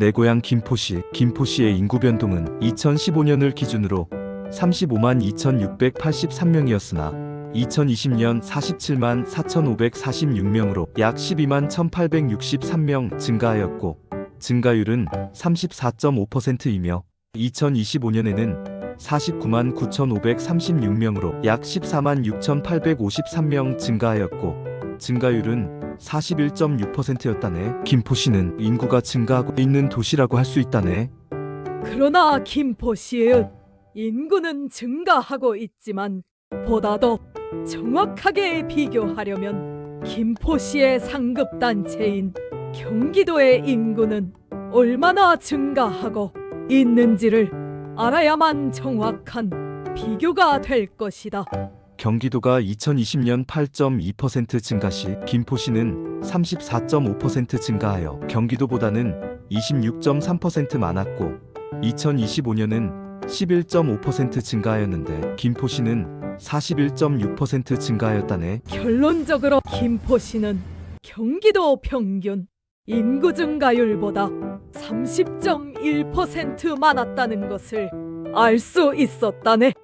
내 고향 김포시, 김포시의 인구 변동은 2015년을 기준으로 35만 2,683명이었으나 2020년 47만 4,546명으로 약 12만 1,863명 증가하였고 증가율은 34.5%이며 2025년에는 49만 9,536명으로 약 14만 6,853명 증가하였고 증가율은 41.6%였다네. 김포시는 인구가 증가하고 있는 도시라고 할 수 있다네. 그러나 김포시의 인구는 증가하고 있지만 보다 더 정확하게 비교하려면 김포시의 상급 단체인 경기도의 인구는 얼마나 증가하고 있는지를 알아야만 정확한 비교가 될 것이다. 경기도가 2020년 8.2% 증가 시 김포시는 34.5% 증가하여 경기도보다는 26.3% 많았고 2025년은 11.5% 증가하였는데 김포시는 41.6% 증가하였다네. 결론적으로 김포시는 경기도 평균 인구 증가율보다 30.1% 많았다는 것을 알 수 있었다네.